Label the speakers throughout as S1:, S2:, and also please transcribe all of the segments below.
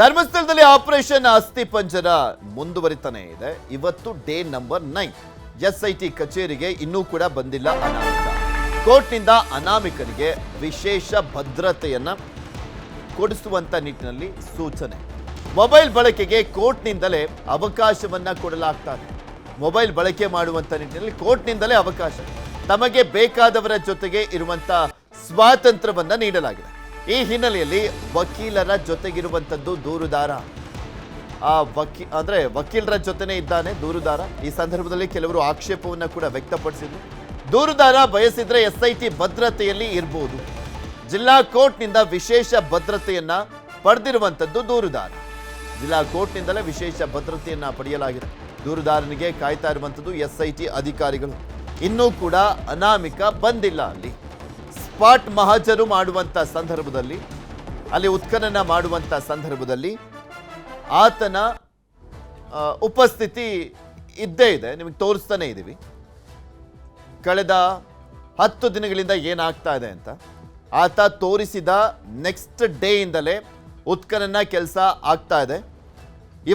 S1: ಧರ್ಮಸ್ಥಳದಲ್ಲಿ ಆಪರೇಷನ್ ಅಸ್ಥಿ ಪಂಜರ ಮುಂದುವರಿತಾನೆ ಇದೆ. ಇವತ್ತು ಡೇ ನಂಬರ್ ನೈನ್. ಎಸ್ಐಟಿ ಕಚೇರಿಗೆ ಇನ್ನೂ ಕೂಡ ಬಂದಿಲ್ಲ ಅನಾಮಿಕ. ಕೋರ್ಟ್ನಿಂದ ಅನಾಮಿಕರಿಗೆ ವಿಶೇಷ ಭದ್ರತೆಯನ್ನ ಕೊಡಿಸುವಂತ ನಿಟ್ಟಿನಲ್ಲಿ ಸೂಚನೆ. ಮೊಬೈಲ್ ಬಳಕೆಗೆ ಕೋರ್ಟ್ನಿಂದಲೇ ಅವಕಾಶವನ್ನ ಇದೆ ಮೊಬೈಲ್ ಬಳಕೆ ಮಾಡುವಂತ ನಿಟ್ಟಿನಲ್ಲಿ ಕೋರ್ಟ್ನಿಂದಲೇ ಅವಕಾಶ. ತಮಗೆ ಬೇಕಾದವರ ಜೊತೆಗೆ ಇರುವಂತ ಸ್ವಾತಂತ್ರ್ಯವನ್ನ ನೀಡಲಾಗಿದೆ. ಈ ಹಿನ್ನೆಲೆಯಲ್ಲಿ ವಕೀಲರ ಜೊತೆಗಿರುವಂಥದ್ದು ದೂರುದಾರ. ಆ ವಕೀ, ಅಂದರೆ ವಕೀಲರ ಜೊತೆನೇ ಇದ್ದಾನೆ ದೂರುದಾರ. ಈ ಸಂದರ್ಭದಲ್ಲಿ ಕೆಲವರು ಆಕ್ಷೇಪವನ್ನು ಕೂಡ ವ್ಯಕ್ತಪಡಿಸಿದ್ರು. ದೂರುದಾರ ಬಯಸಿದ್ರೆ ಎಸ್ ಐ ಟಿ ಭದ್ರತೆಯಲ್ಲಿ ಇರಬಹುದು ಜಿಲ್ಲಾ ಕೋರ್ಟ್ನಿಂದ ವಿಶೇಷ ಭದ್ರತೆಯನ್ನ ಪಡೆದಿರುವಂಥದ್ದು ದೂರುದಾರ. ಜಿಲ್ಲಾ ಕೋರ್ಟ್ನಿಂದಲೇ ವಿಶೇಷ ಭದ್ರತೆಯನ್ನು ಪಡೆಯಲಾಗಿದೆ. ದೂರುದಾರನಿಗೆ ಕಾಯ್ತಾ ಇರುವಂಥದ್ದು ಎಸ್ ಅಧಿಕಾರಿಗಳು. ಇನ್ನೂ ಕೂಡ ಅನಾಮಿಕ ಬಂದಿಲ್ಲ ಅಲ್ಲಿ. ಸ್ಪಾಟ್ ಮಹಾಜರು ಮಾಡುವಂತ ಸಂದರ್ಭದಲ್ಲಿ, ಅಲ್ಲಿ ಉತ್ಖನನ ಮಾಡುವಂತ ಸಂದರ್ಭದಲ್ಲಿ ಆತನ ಉಪಸ್ಥಿತಿ ಇದ್ದೇ ಇದೆ, ನಿಮಗೆ ತೋರಿಸ್ತಾನೆ ಇದ್ದೀವಿ ಕಳೆದ ಹತ್ತು ದಿನಗಳಿಂದ ಏನಾಗ್ತಾ ಇದೆ ಅಂತ, ಆತ ತೋರಿಸಿದ ನೆಕ್ಸ್ಟ್ ಡೇಯಿಂದಲೇ ಉತ್ಖನನ ಕೆಲಸ ಆಗ್ತಾ ಇದೆ.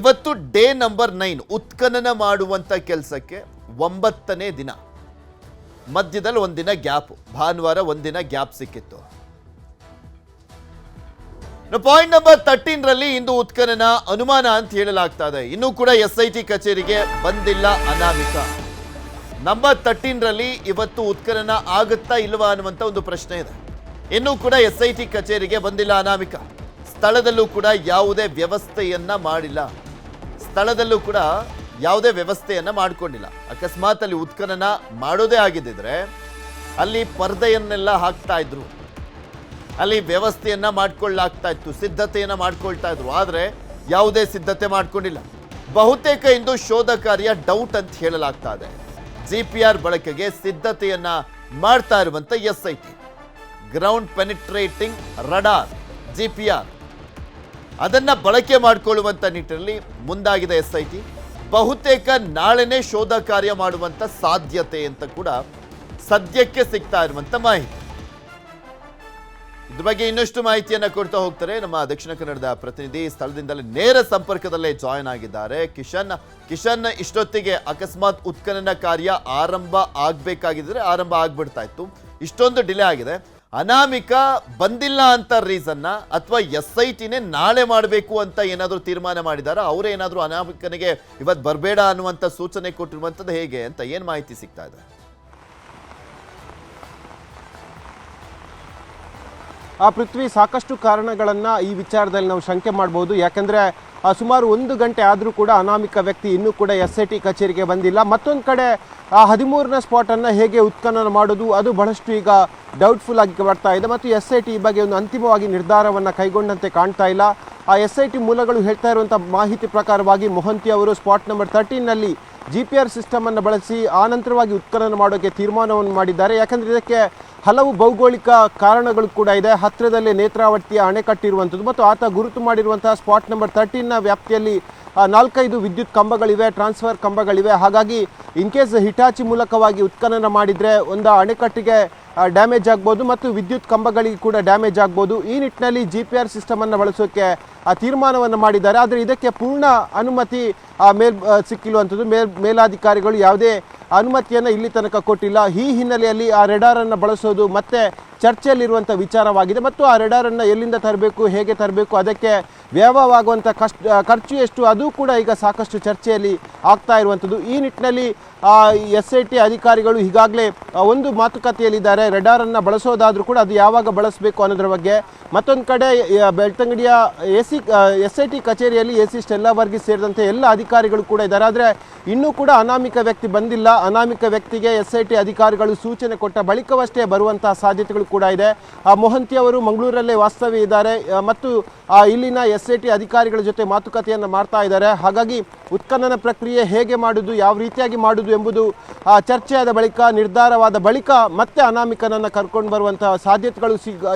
S1: ಇವತ್ತು ಡೇ ನಂಬರ್ ನೈನ್, ಉತ್ಖನನ ಮಾಡುವಂತ ಕೆಲಸಕ್ಕೆ ಒಂಬತ್ತನೇ ದಿನ. ಮಧ್ಯದಲ್ಲಿ ಒಂದಿನ ಗ್ಯಾಪ್. ಭಾನುವಾರ ಒಂದಿನ ಗ್ಯಾಪ್ ಸಿಕ್ಕಿತ್ತು. ಪಾಯಿಂಟ್ ನಂಬರ್ ತರ್ಟೀನ್ ರಲ್ಲಿ ಇಂದು ಉತ್ಖನನ ಅನುಮಾನ ಅಂತ ಹೇಳಲಾಗ್ತಾ ಇದೆ ಇನ್ನೂ ಕೂಡ ಎಸ್ ಐ ಟಿ ಕಚೇರಿಗೆ ಬಂದಿಲ್ಲ ಅನಾಮಿಕ. ನಂಬರ್ ತರ್ಟೀನ್ ರಲ್ಲಿ ಇವತ್ತು ಉತ್ಖನನ ಆಗುತ್ತಾ ಇಲ್ವಾ ಅನ್ನುವಂತ ಒಂದು ಪ್ರಶ್ನೆ ಇದೆ. ಇನ್ನೂ ಕೂಡ ಎಸ್ ಐ ಟಿ ಕಚೇರಿಗೆ ಬಂದಿಲ್ಲ ಅನಾಮಿಕ. ಸ್ಥಳದಲ್ಲೂ ಕೂಡ ಯಾವುದೇ ವ್ಯವಸ್ಥೆಯನ್ನ ಮಾಡಿಲ್ಲ. ಸ್ಥಳದಲ್ಲೂ ಕೂಡ ಯಾವುದೇ ವ್ಯವಸ್ಥೆಯನ್ನ ಮಾಡಿಕೊಂಡಿಲ್ಲ. ಅಕಸ್ಮಾತ್ ಅಲ್ಲಿ ಉತ್ಖನನ ಮಾಡೋದೇ ಆಗಿದ್ದಿದ್ರೆ ಅಲ್ಲಿ ಪರ್ದೆಯನ್ನೆಲ್ಲ ಹಾಕ್ತಾ ಇದ್ರು. ಅಲ್ಲಿ ವ್ಯವಸ್ಥೆಯನ್ನ ಮಾಡ್ಕೊಳ್ಳಾಗ್ತಾ ಇತ್ತು, ಸಿದ್ಧತೆಯನ್ನ ಮಾಡ್ಕೊಳ್ತಾ ಇದ್ರು. ಆದ್ರೆ ಯಾವುದೇ ಸಿದ್ಧತೆ ಮಾಡ್ಕೊಂಡಿಲ್ಲ. ಬಹುತೇಕ ಇಂದು ಶೋಧ ಕಾರ್ಯ ಡೌಟ್ ಅಂತ ಹೇಳಲಾಗ್ತಾ ಇದೆ. ಜಿ ಪಿ ಆರ್ ಬಳಕೆಗೆ ಸಿದ್ಧತೆಯನ್ನ ಮಾಡ್ತಾ ಇರುವಂತ S I T. Ground penetrating radar G P R ಅದನ್ನ ಬಳಕೆ ಮಾಡಿಕೊಳ್ಳುವಂತ ನಿಟ್ಟಿನಲ್ಲಿ ಮುಂದಾಗಿದೆ ಎಸ್ ಐ ಟಿ. ಬಹುತೇಕ ನಾಳೆನೇ ಶೋಧ ಕಾರ್ಯ ಮಾಡುವಂತ ಸಾಧ್ಯತೆ ಅಂತ ಕೂಡ ಸದ್ಯಕ್ಕೆ ಸಿಗ್ತಾ ಇರುವಂತ ಮಾಹಿತಿ. ಇದ್ರ ಬಗ್ಗೆ ಇನ್ನಷ್ಟು ಮಾಹಿತಿಯನ್ನು ಕೊಡ್ತಾ ಹೋಗ್ತಾರೆ ನಮ್ಮ ದಕ್ಷಿಣ ಕನ್ನಡದ ಪ್ರತಿನಿಧಿ. ಸ್ಥಳದಿಂದಲೇ ನೇರ ಸಂಪರ್ಕದಲ್ಲೇ ಜಾಯ್ನ್ ಆಗಿದ್ದಾರೆ. ಕಿಶನ್ ಕಿಶನ್ ಇಷ್ಟೊತ್ತಿಗೆ ಅಕಸ್ಮಾತ್ ಉತ್ಖನನ ಕಾರ್ಯ ಆರಂಭ ಆಗಬೇಕಾಗಿದ್ದರೆ ಆರಂಭ ಆಗ್ಬಿಡ್ತಾ ಇತ್ತು. ಇಷ್ಟೊಂದು ಡಿಲೇ ಆಗಿದೆ. ಅನಾಮಿಕ ಬಂದಿಲ್ಲ ಅಂತ ರೀಸನ್ನ ಅಥವಾ ಎಸ್ ಐ ಟಿನೇ ನಾಳೆ ಮಾಡಬೇಕು ಅಂತ ಏನಾದರೂ ತೀರ್ಮಾನ ಮಾಡಿದಾರ? ಅವರೇನಾದರೂ ಅನಾಮಿಕನಿಗೆ ಇವತ್ತು ಬರಬೇಡ ಅನ್ನುವಂಥ ಸೂಚನೆ ಕೊಟ್ಟಿರುವಂಥದ್ದು ಹೇಗೆ ಅಂತ ಏನು ಮಾಹಿತಿ ಸಿಗ್ತಾ ಇದೆ?
S2: ಆ ಪೃಥ್ವಿ ಸಾಕಷ್ಟು ಕಾರಣಗಳನ್ನು ಈ ವಿಚಾರದಲ್ಲಿ ನಾವು ಶಂಕೆ ಮಾಡ್ಬೋದು. ಯಾಕೆಂದರೆ ಸುಮಾರು ಒಂದು ಗಂಟೆ ಆದರೂ ಕೂಡ ಅನಾಮಿಕ ವ್ಯಕ್ತಿ ಇನ್ನೂ ಕೂಡ ಎಸ್ ಐ ಟಿ ಕಚೇರಿಗೆ ಬಂದಿಲ್ಲ. ಮತ್ತೊಂದು ಕಡೆ, ಆ ಹದಿಮೂರನೇ ಸ್ಪಾಟನ್ನು ಹೇಗೆ ಉತ್ಖನನ ಮಾಡೋದು, ಅದು ಬಹಳಷ್ಟು ಈಗ ಡೌಟ್ಫುಲ್ ಆಗಿ ಬರ್ತಾ ಇದೆ. ಮತ್ತು ಎಸ್ ಐ ಟಿ ಈ ಬಗ್ಗೆ ಒಂದು ಅಂತಿಮವಾಗಿ ನಿರ್ಧಾರವನ್ನು ಕೈಗೊಂಡಂತೆ ಕಾಣ್ತಾ ಇಲ್ಲ. ಆ ಎಸ್ ಐ ಟಿ ಮೂಲಗಳು ಹೇಳ್ತಾ ಇರುವಂಥ ಮಾಹಿತಿ ಪ್ರಕಾರವಾಗಿ ಮೊಹಂತಿ ಅವರು ಸ್ಪಾಟ್ ನಂಬರ್ ತರ್ಟೀನ್ನಲ್ಲಿ ಜಿ ಪಿ ಆರ್ ಸಿಸ್ಟಮನ್ನು ಬಳಸಿ ಆನಂತರವಾಗಿ ಉತ್ಖನನ ಮಾಡೋಕ್ಕೆ ತೀರ್ಮಾನವನ್ನು ಮಾಡಿದ್ದಾರೆ. ಯಾಕಂದರೆ ಇದಕ್ಕೆ ಹಲವು ಭೌಗೋಳಿಕ ಕಾರಣಗಳು ಕೂಡ ಇದೆ. ಹತ್ತಿರದಲ್ಲೇ ನೇತ್ರಾವತಿಯ ಅಣೆಕಟ್ಟಿರುವಂಥದ್ದು ಮತ್ತು ಆತ ಗುರುತು ಮಾಡಿರುವಂತಹ ಸ್ಪಾಟ್ ನಂಬರ್ ತರ್ಟೀನ್ನ ವ್ಯಾಪ್ತಿಯಲ್ಲಿ ನಾಲ್ಕೈದು ವಿದ್ಯುತ್ ಕಂಬಗಳಿವೆ, ಟ್ರಾನ್ಸ್ಫರ್ ಕಂಬಗಳಿವೆ. ಹಾಗಾಗಿ ಇನ್ ಕೇಸ್ ಹಿಟಾಚಿ ಮೂಲಕವಾಗಿ ಉತ್ಖನನ ಮಾಡಿದರೆ ಒಂದು ಅಣೆಕಟ್ಟಿಗೆ ಡ್ಯಾಮೇಜ್ ಆಗ್ಬೋದು ಮತ್ತು ವಿದ್ಯುತ್ ಕಂಬಗಳಿಗೆ ಕೂಡ ಡ್ಯಾಮೇಜ್ ಆಗ್ಬೋದು. ಈ ನಿಟ್ಟಿನಲ್ಲಿ ಜಿ ಪಿ ಆರ್ ಸಿಸ್ಟಮನ್ನು ಬಳಸೋಕ್ಕೆ ತೀರ್ಮಾನವನ್ನು ಮಾಡಿದ್ದಾರೆ. ಆದರೆ ಇದಕ್ಕೆ ಪೂರ್ಣ ಅನುಮತಿ ಆ, ಮೇಲ್ ಆ, ಸಿಕ್ಕಿರುವಂಥದ್ದು ಮೇಲ್ ಮೇಲಾಧಿಕಾರಿಗಳು ಯಾವುದೇ ಅನುಮತಿಯನ್ನು ಇಲ್ಲಿ ತನಕ ಕೊಟ್ಟಿಲ್ಲ. ಈ ಹಿನ್ನೆಲೆಯಲ್ಲಿ ಆ ರೆಡಾರನ್ನು ಬಳಸೋದು ಮತ್ತೆ ಚರ್ಚೆಯಲ್ಲಿರುವಂಥ ವಿಚಾರವಾಗಿದೆ. ಮತ್ತು ಆ ರೆಡಾರನ್ನು ಎಲ್ಲಿಂದ ತರಬೇಕು ಹೇಗೆ ತರಬೇಕು ಅದಕ್ಕೆ ವ್ಯಯವಾಗುವಂಥ ಕಷ್ಟ ಖರ್ಚು ಎಷ್ಟು ಅದು ಕೂಡ ಈಗ ಸಾಕಷ್ಟು ಚರ್ಚೆಯಲ್ಲಿ ಆಗ್ತಾ ಇರುವಂಥದ್ದು. ಈ ನಿಟ್ಟಿನಲ್ಲಿ ಎಸ್ ಐ ಟಿ ಅಧಿಕಾರಿಗಳು ಈಗಾಗಲೇ ಒಂದು ಮಾತುಕತೆಯಲ್ಲಿದ್ದಾರೆ. ರೆಡಾರನ್ನು ಬಳಸೋದಾದರೂ ಕೂಡ ಅದು ಯಾವಾಗ ಬಳಸಬೇಕು ಅನ್ನೋದ್ರ ಬಗ್ಗೆ ಮತ್ತೊಂದು ಕಡೆ ಬೆಳ್ತಂಗಡಿಯ ಎ ಎಸ್ ಐ ಟಿ ಕಚೇರಿಯಲ್ಲಿ ಎ ಸಿ ಸ್ಟೆಲ್ಲಾ ವರ್ಗೀಸ್ ಸೇರಿದಂತೆ ಎಲ್ಲ ಅಧಿಕಾರಿಗಳು ಕೂಡ ಇದ್ದಾರೆ. ಆದರೆ ಇನ್ನೂ ಕೂಡ ಅನಾಮಿಕ ವ್ಯಕ್ತಿ ಬಂದಿಲ್ಲ. ಅನಾಮಿಕ ವ್ಯಕ್ತಿಗೆ ಎಸ್ ಐ ಟಿ ಅಧಿಕಾರಿಗಳು ಸೂಚನೆ ಕೊಟ್ಟ ಬಳಿಕವಷ್ಟೇ ಬರುವಂತಹ ಸಾಧ್ಯತೆಗಳು ಕೂಡ ಇದೆ. ಆ, ಮೊಹಂತಿ ಅವರು ಮಂಗಳೂರಲ್ಲೇ ವಾಸ್ತವ್ಯ ಇದ್ದಾರೆ. ಮತ್ತು ಇಲ್ಲಿನ ಎಸ್ ಐ ಟಿ ಅಧಿಕಾರಿಗಳ ಜೊತೆ ಮಾತುಕತೆಯನ್ನು ಮಾಡ್ತಾ ಇದ್ದಾರೆ. ಹಾಗಾಗಿ ಉತ್ಖನನ ಪ್ರಕ್ರಿಯೆ ಹೇಗೆ ಮಾಡುವುದು ಯಾವ ರೀತಿಯಾಗಿ ಮಾಡುವುದು ಎಂಬುದು ಚರ್ಚೆಯಾದ ಬಳಿಕ, ನಿರ್ಧಾರವಾದ ಬಳಿಕ ಮತ್ತೆ ಅನಾಮಿಕನನ್ನು ಕರ್ಕೊಂಡು ಬರುವಂತಹ ಸಾಧ್ಯತೆಗಳು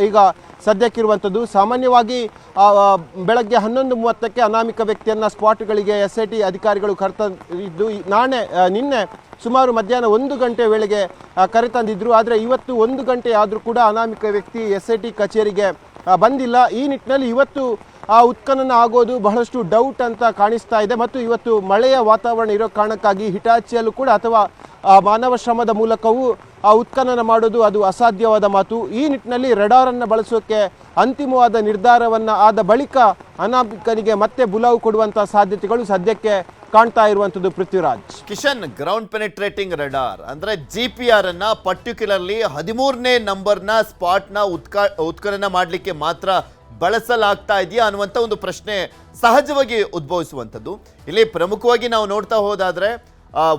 S2: ಈಗ ಸದ್ಯಕ್ಕಿರುವಂಥದ್ದು, ಸಾಮಾನ್ಯವಾಗಿ ಬೆಳಗ್ಗೆ ಹನ್ನೊಂದು ಮೂವತ್ತಕ್ಕೆ ಅನಾಮಿಕ ವ್ಯಕ್ತಿಯನ್ನು ಸ್ಪಾಟ್ಗಳಿಗೆ ಎಸ್ ಐ ಟಿ ಅಧಿಕಾರಿಗಳು ಕರೆತಂದಿದ್ದು ನಾಳೆ ನಿನ್ನೆ ಸುಮಾರು ಮಧ್ಯಾಹ್ನ ಒಂದು ಗಂಟೆ ವೇಳೆಗೆ ಕರೆತಂದಿದ್ದರು ಆದರೆ ಇವತ್ತು ಒಂದು ಗಂಟೆ ಆದರೂ ಕೂಡ ಅನಾಮಿಕ ವ್ಯಕ್ತಿ ಎಸ್ ಐ ಟಿ ಕಚೇರಿಗೆ ಬಂದಿಲ್ಲ. ಈ ನಿಟ್ಟಿನಲ್ಲಿ ಇವತ್ತು, ಆ, ಉತ್ಖನನ ಆಗೋದು ಬಹಳಷ್ಟು ಡೌಟ್ ಅಂತ ಕಾಣಿಸ್ತಾ ಇದೆ. ಮತ್ತು ಇವತ್ತು ಮಳೆಯ ವಾತಾವರಣ ಇರೋ ಕಾರಣಕ್ಕಾಗಿ ಹಿಟಾಚಿಯಲ್ಲೂ ಕೂಡ ಅಥವಾ ಮಾನವ ಶ್ರಮದ ಮೂಲಕವೂ ಆ ಉತ್ಖನನ ಮಾಡೋದು ಅದು ಅಸಾಧ್ಯವಾದ ಮಾತು. ಈ ನಿಟ್ಟಿನಲ್ಲಿ ರೆಡಾರನ್ನು ಬಳಸೋಕೆ ಅಂತಿಮವಾದ ನಿರ್ಧಾರವನ್ನು ಆದ ಬಳಿಕ ಅನಾಮಿಕನಿಗೆ ಮತ್ತೆ ಬುಲಾವು ಕೊಡುವಂಥ ಸಾಧ್ಯತೆಗಳು ಸದ್ಯಕ್ಕೆ ಕಾಣ್ತಾ ಇರುವಂಥದ್ದು Prithviraj.
S1: Kishan ground penetrating radar ಅಂದ್ರೆ ಜಿ ಪಿ ಆರ್ ಅನ್ನ ಪರ್ಟಿಕ್ಯುಲರ್ಲಿ ಹದಿಮೂರನೇ ನಂಬರ್ನ ಸ್ಪಾಟ್ನ ಉತ್ಕಾ, ಉತ್ಖನನ ಮಾಡಲಿಕ್ಕೆ ಮಾತ್ರ ಬಳಸಲಾಗ್ತಾ ಇದೆಯಾ ಅನ್ನುವಂಥ ಒಂದು ಪ್ರಶ್ನೆ ಸಹಜವಾಗಿ ಉದ್ಭವಿಸುವಂಥದ್ದು. ಇಲ್ಲಿ ಪ್ರಮುಖವಾಗಿ ನಾವು ನೋಡ್ತಾ ಹೋದಾದ್ರೆ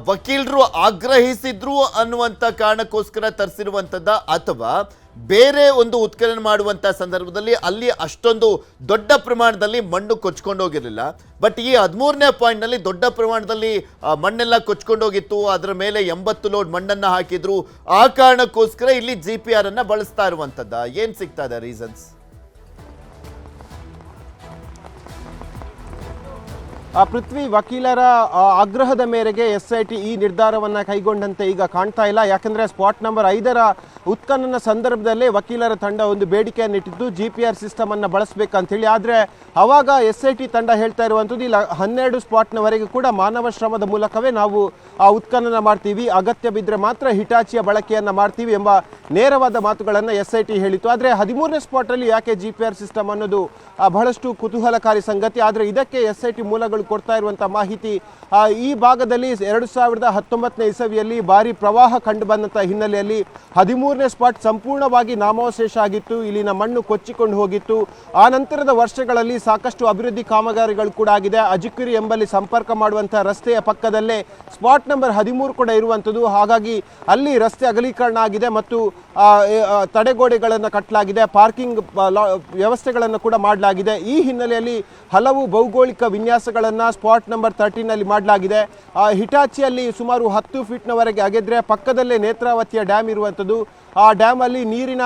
S1: ವಕೀಲರು ಆಗ್ರಹಿಸಿದ್ರು ಅನ್ನುವಂಥ ಕಾರಣಕ್ಕೋಸ್ಕರ ತರಿಸಿರುವಂಥದ್ದ ಅಥವಾ ಬೇರೆ ಒಂದು ಉತ್ಖನನ ಮಾಡುವಂಥ ಸಂದರ್ಭದಲ್ಲಿ ಅಲ್ಲಿ ಅಷ್ಟೊಂದು ದೊಡ್ಡ ಪ್ರಮಾಣದಲ್ಲಿ ಮಣ್ಣು ಕೊಚ್ಕೊಂಡು ಹೋಗಿರಲಿಲ್ಲ. ಬಟ್ ಈ ಹದಿಮೂರನೇ ಪಾಯಿಂಟ್ನಲ್ಲಿ ದೊಡ್ಡ ಪ್ರಮಾಣದಲ್ಲಿ ಮಣ್ಣೆಲ್ಲ ಕೊಚ್ಕೊಂಡೋಗಿತ್ತು ಅದರ ಮೇಲೆ ಎಂಬತ್ತು ಲೋಡ್ ಮಣ್ಣನ್ನು ಹಾಕಿದ್ರು. ಆ ಕಾರಣಕ್ಕೋಸ್ಕರ ಇಲ್ಲಿ ಜಿ ಪಿ ಆರನ್ನು ಬಳಸ್ತಾ ಇರುವಂಥದ್ದ ಏನು ಸಿಗ್ತಾ ಇದೆ ರೀಸನ್ಸ್
S2: ಪೃಥ್ವಿ ವಕೀಲರ ಆಗ್ರಹದ ಮೇರೆಗೆ ಎಸ್ ಐ ಟಿ ಈ ನಿರ್ಧಾರವನ್ನು ಕೈಗೊಂಡಂತೆ ಈಗ ಕಾಣ್ತಾ ಇಲ್ಲ. ಯಾಕಂದರೆ ಸ್ಪಾಟ್ ನಂಬರ್ ಐದರ ಉತ್ಖನನ ಸಂದರ್ಭದಲ್ಲೇ ವಕೀಲರ ತಂಡ ಒಂದು ಬೇಡಿಕೆಯನ್ನು ಇಟ್ಟಿದ್ದು, ಜಿ ಪಿ ಆರ್ ಸಿಸ್ಟಮನ್ನು ಬಳಸಬೇಕಂತೇಳಿ. ಆದರೆ ಆವಾಗ ಎಸ್ ಐ ಟಿ ತಂಡ ಹೇಳ್ತಾ ಇರುವಂಥದ್ದು, ಇಲ್ಲ, ಹನ್ನೆರಡು ಸ್ಪಾಟ್ನವರೆಗೂ ಕೂಡ ಮಾನವ ಶ್ರಮದ ಮೂಲಕವೇ ನಾವು ಆ ಉತ್ಖನನ ಮಾಡ್ತೀವಿ. ಅಗತ್ಯ ಬಿದ್ದರೆ ಮಾತ್ರ ಹಿಟಾಚಿಯ ಬಳಕೆಯನ್ನು ಮಾಡ್ತೀವಿ ಎಂಬ ನೇರವಾದ ಮಾತುಗಳನ್ನು ಎಸ್ ಐ ಟಿ ಹೇಳಿತ್ತು. ಆದರೆ ಹದಿಮೂರನೇ ಸ್ಪಾಟಲ್ಲಿ ಯಾಕೆ ಜಿ ಪಿ ಆರ್ ಸಿಸ್ಟಮ್ ಅನ್ನೋದು ಬಹಳಷ್ಟು ಕುತೂಹಲಕಾರಿ ಸಂಗತಿ. ಆದರೆ ಇದಕ್ಕೆ ಎಸ್ ಐ ಟಿ ಮೂಲಗಳು ಕೊಡ್ತಾ ಇರುವಂಥ ಮಾಹಿತಿ. ಈ ಭಾಗದಲ್ಲಿ ಎರಡು ಸಾವಿರದ ಹತ್ತೊಂಬತ್ತನೇ ಇಸವಿಯಲ್ಲಿ ಭಾರಿ ಪ್ರವಾಹ ಕಂಡು ಬಂದಂಥ ಹಿನ್ನೆಲೆಯಲ್ಲಿ ಹದಿಮೂರನೇ ಸ್ಪಾಟ್ ಸಂಪೂರ್ಣವಾಗಿ ನಾಮಾವಶೇಷ ಆಗಿತ್ತು. ಇಲ್ಲಿನ ಮಣ್ಣು ಕೊಚ್ಚಿಕೊಂಡು ಹೋಗಿತ್ತು. ಆ ನಂತರದ ವರ್ಷಗಳಲ್ಲಿ ಸಾಕಷ್ಟು ಅಭಿವೃದ್ಧಿ ಕಾಮಗಾರಿಗಳು ಕೂಡ ಆಗಿದೆ. ಅಜಿಕಿರಿ ಎಂಬಲ್ಲಿ ಸಂಪರ್ಕ ಮಾಡುವಂಥ ರಸ್ತೆಯ ಪಕ್ಕದಲ್ಲೇ ಸ್ಪಾಟ್ ನಂಬರ್ ಹದಿಮೂರು ಕೂಡ ಇರುವಂಥದ್ದು ಹಾಗಾಗಿ ಅಲ್ಲಿ ರಸ್ತೆ ಅಗಲೀಕರಣ ಆಗಿದೆ ಮತ್ತು ತಡೆಗೋಡೆಗಳನ್ನು ಕಟ್ಟಲಾಗಿದೆ ಪಾರ್ಕಿಂಗ್ ವ್ಯವಸ್ಥೆಗಳನ್ನು ಕೂಡ ಮಾಡಲಾಗಿದೆ. ಈ ಹಿನ್ನೆಲೆಯಲ್ಲಿ ಹಲವು ಭೌಗೋಳಿಕ ವಿನ್ಯಾಸಗಳನ್ನು ಸ್ಪಾಟ್ ನಂಬರ್ ತರ್ಟೀನಲ್ಲಿ ಮಾಡಲಾಗಿದೆ. ಆ, ಹಿಟಾಚಿಯಲ್ಲಿ ಸುಮಾರು ಹತ್ತು ಫೀಟ್ನವರೆಗೆ ಅಗೆದ್ರೆ ಪಕ್ಕದಲ್ಲೇ ನೇತ್ರಾವತಿಯ ಡ್ಯಾಮ್ ಇರುವಂಥದ್ದು ಆ ಡ್ಯಾಮಲ್ಲಿ ನೀರಿನ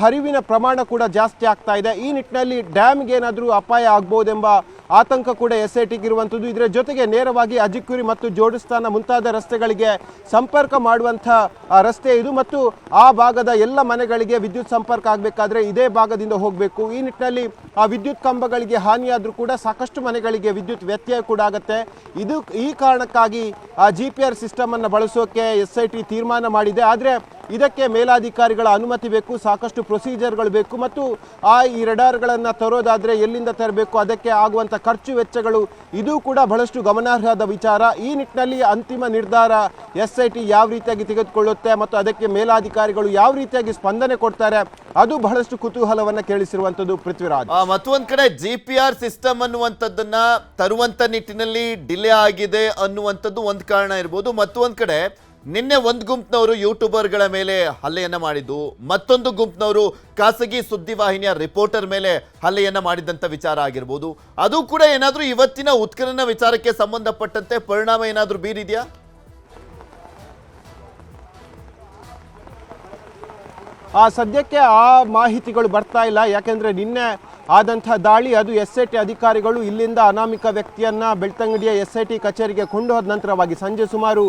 S2: ಹರಿವಿನ ಪ್ರಮಾಣ ಕೂಡ ಜಾಸ್ತಿ ಆಗ್ತಾ ಇದೆ. ಈ ನಿಟ್ಟಿನಲ್ಲಿ ಡ್ಯಾಮ್ಗೆ ಏನಾದರೂ ಅಪಾಯ ಆಗ್ಬೋದೆಂಬ ಆತಂಕ ಕೂಡ ಎಸ್ ಐ ಟಿಗೆ ಇರುವಂಥದ್ದು ಇದರ ಜೊತೆಗೆ ನೇರವಾಗಿ ಅಜಿಕುರಿ ಮತ್ತು ಜೋಡಿಸ್ತಾನ ಮುಂತಾದ ರಸ್ತೆಗಳಿಗೆ ಸಂಪರ್ಕ ಮಾಡುವಂಥ ರಸ್ತೆ ಇದು. ಮತ್ತು ಆ ಭಾಗದ ಎಲ್ಲ ಮನೆಗಳಿಗೆ ವಿದ್ಯುತ್ ಸಂಪರ್ಕ ಆಗಬೇಕಾದ್ರೆ ಇದೇ ಭಾಗದಿಂದ ಹೋಗಬೇಕು. ಈ ನಿಟ್ಟಿನಲ್ಲಿ ಆ ವಿದ್ಯುತ್ ಕಂಬಗಳಿಗೆ ಹಾನಿಯಾದರೂ ಕೂಡ ಸಾಕಷ್ಟು ಮನೆಗಳಿಗೆ ವಿದ್ಯುತ್ ವ್ಯತ್ಯಯ ಕೂಡ ಆಗುತ್ತೆ. ಇದು ಈ ಕಾರಣಕ್ಕಾಗಿ ಆ ಜಿ ಪಿ ಆರ್ ಸಿಸ್ಟಮನ್ನು ಬಳಸೋಕ್ಕೆ ಬಳಸೋಕೆ ಎಸ್ ಐ ಟಿ ತೀರ್ಮಾನ ಮಾಡಿದೆ. ಆದರೆ ಇದಕ್ಕೆ ಮೇಲಾಧಿಕಾರಿಗಳ ಅನುಮತಿ ಬೇಕು, ಸಾಕಷ್ಟು ಪ್ರೊಸೀಜರ್ಗಳು ಬೇಕು ಮತ್ತು ಆ ಈ ರೆಡಾರ್ಗಳನ್ನು ತರೋದಾದರೆ ಎಲ್ಲಿಂದ ತರಬೇಕು, ಅದಕ್ಕೆ ಆಗುವಂಥ ಖರ್ಚು ವೆಚ್ಚಗಳು ಇದು ಕೂಡ ಬಹಳಷ್ಟು ಗಮನಾರ್ಹದ ವಿಚಾರ. ಈ ನಿಟ್ಟಿನಲ್ಲಿ ಅಂತಿಮ ನಿರ್ಧಾರ ಎಸ್ ಐ ಟಿ ಯಾವ ರೀತಿಯಾಗಿ ತೆಗೆದುಕೊಳ್ಳುತ್ತೆ ಮತ್ತು ಅದಕ್ಕೆ ಮೇಲಾಧಿಕಾರಿಗಳು ಯಾವ ರೀತಿಯಾಗಿ ಸ್ಪಂದನೆ ಕೊಡ್ತಾರೆ, ಅದು ಬಹಳಷ್ಟು ಕುತೂಹಲವನ್ನು ಕೇಳಿಸಿರುವಂಥದ್ದು ಪೃಥ್ವಿರಾಜ್.
S1: ಮತ್ತೊಂದು ಕಡೆ ಜಿ ಪಿ ಆರ್ ಸಿಸ್ಟಮ್ ಅನ್ನುವಂಥದ್ದನ್ನ ತರುವಂಥ ನಿಟ್ಟಿನಲ್ಲಿ ಡಿಲೇ ಆಗಿದೆ ಅನ್ನುವಂಥದ್ದು ಒಂದು ಕಾರಣ ಇರ್ಬೋದು. ಮತ್ತೊಂದು ಕಡೆ ನಿನ್ನೆ ಒಂದು ಗುಂಪಿನವರು ಯೂಟ್ಯೂಬರ್ಗಳ ಮೇಲೆ ಹಲ್ಲೆಯನ್ನು ಮಾಡಿದ್ದು, ಮತ್ತೊಂದು ಗುಂಪಿನವರು ಖಾಸಗಿ ಸುದ್ದಿವಾಹಿನಿಯ ರಿಪೋರ್ಟರ್ ಮೇಲೆ ಹಲ್ಲೆಯನ್ನು ಮಾಡಿದಂಥ ವಿಚಾರ ಆಗಿರ್ಬೋದು. ಅದು ಕೂಡ ಏನಾದರೂ ಇವತ್ತಿನ ಉತ್ಖನನ ವಿಚಾರಕ್ಕೆ ಸಂಬಂಧಪಟ್ಟಂತೆ ಪರಿಣಾಮ ಏನಾದರೂ ಬೀರಿದೆಯಾ?
S2: ಆ, ಸದ್ಯಕ್ಕೆ ಆ ಮಾಹಿತಿಗಳು ಬರ್ತಾ ಇಲ್ಲ. ಯಾಕೆಂದರೆ ನಿನ್ನೆ ಆದಂಥ ದಾಳಿ, ಅದು ಎಸ್ ಐ ಟಿ ಅಧಿಕಾರಿಗಳು ಇಲ್ಲಿಂದ ಅನಾಮಿಕ ವ್ಯಕ್ತಿಯನ್ನ ಬೆಳ್ತಂಗಡಿಯ ಎಸ್ ಐ ಟಿ ಕಚೇರಿಗೆ ಕೊಂಡು ಹೋದ ನಂತರವಾಗಿ ಸಂಜೆ ಸುಮಾರು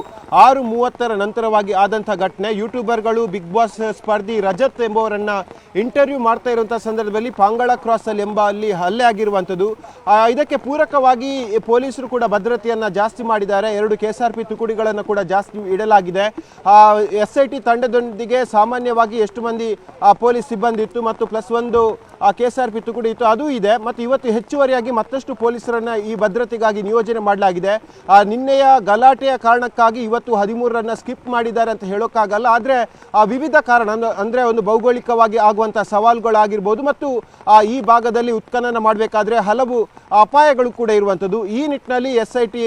S2: ಆರು ಮೂವತ್ತರ ನಂತರವಾಗಿ ಆದಂಥ ಘಟನೆ. ಯೂಟ್ಯೂಬರ್ಗಳು, ಬಿಗ್ ಬಾಸ್ ಸ್ಪರ್ಧಿ ರಜತ್ ಎಂಬುವರನ್ನ ಇಂಟರ್ವ್ಯೂ ಮಾಡ್ತಾ ಇರುವಂಥ ಸಂದರ್ಭದಲ್ಲಿ ಪಾಂಗಳ ಕ್ರಾಸ್ ಅಲ್ಲಿ ಎಂಬ ಅಲ್ಲಿ ಹಲ್ಲೆ ಆಗಿರುವಂಥದ್ದು. ಇದಕ್ಕೆ ಪೂರಕವಾಗಿ ಪೊಲೀಸರು ಕೂಡ ಭದ್ರತೆಯನ್ನು ಜಾಸ್ತಿ ಮಾಡಿದ್ದಾರೆ. ಎರಡು ಕೆ ಎಸ್ ಆರ್ ಪಿ ತುಕುಡಿಗಳನ್ನು ಕೂಡ ಜಾಸ್ತಿ ಇಡಲಾಗಿದೆ. ಎಸ್ ಐ ಟಿ ತಂಡದೊಂದಿಗೆ ಸಾಮಾನ್ಯವಾಗಿ ಎಷ್ಟು ಮಂದಿ ಪೊಲೀಸ್ ಸಿಬ್ಬಂದಿ ಇತ್ತು ಮತ್ತು ಪ್ಲಸ್ ಒಂದು ಕೆ ಎಸ್ ಆರ್ ಪಿ ತುಕಡಿ ಇತ್ತು. ಅದು ಇದೆ. ಮತ್ತು ಇವತ್ತು ಹೆಚ್ಚುವರಿಯಾಗಿ ಮತ್ತಷ್ಟು ಪೊಲೀಸರನ್ನ ಈ ಭದ್ರತೆಗಾಗಿ ನಿಯೋಜನೆ ಮಾಡಲಾಗಿದೆ. ನಿನ್ನೆಯ ಗಲಾಟೆಯ ಕಾರಣಕ್ಕಾಗಿ ಇವತ್ತು ಹದಿಮೂರರನ್ನ ಸ್ಕಿಪ್ ಮಾಡಿದ್ದಾರೆ ಅಂತ ಹೇಳೋಕ್ಕಾಗಲ್ಲ. ಆದರೆ ವಿವಿಧ ಕಾರಣ ಅಂದರೆ ಒಂದು ಭೌಗೋಳಿಕವಾಗಿ ಆಗುವಂಥ ಸವಾಲುಗಳಾಗಿರ್ಬೋದು ಮತ್ತು ಈ ಭಾಗದಲ್ಲಿ ಉತ್ಖನನ ಮಾಡಬೇಕಾದ್ರೆ ಹಲವು ಅಪಾಯಗಳು ಕೂಡ ಇರುವಂಥದ್ದು. ಈ ನಿಟ್ಟಿನಲ್ಲಿ ಎಸ್ ಐ ಟಿ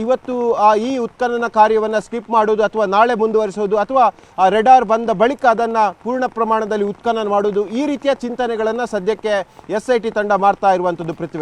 S2: ಇವತ್ತು ಈ ಉತ್ಖನನ ಕಾರ್ಯವನ್ನು ಸ್ಕಿಪ್ ಮಾಡೋದು ಅಥವಾ ನಾಳೆ ಮುಂದುವರಿಸೋದು ಅಥವಾ ಆ, ರೆಡಾರ್ ಬಂದ ಬಳಿಕ ಅದನ್ನು ಪೂರ್ಣ ಪ್ರಮಾಣದಲ್ಲಿ ಉತ್ಖನನ ಮಾಡೋದು ಈ ರೀತಿಯ ಚಿಂತನೆಗಳನ್ನು ಸದ್ಯಕ್ಕೆ ಎಸ್ ಐ ಟಿ ತಂಡ ಮಾಡ್ತಾ ಇರುವಂಥದ್ದು ಪೃಥ್ವಿರಾಜ್.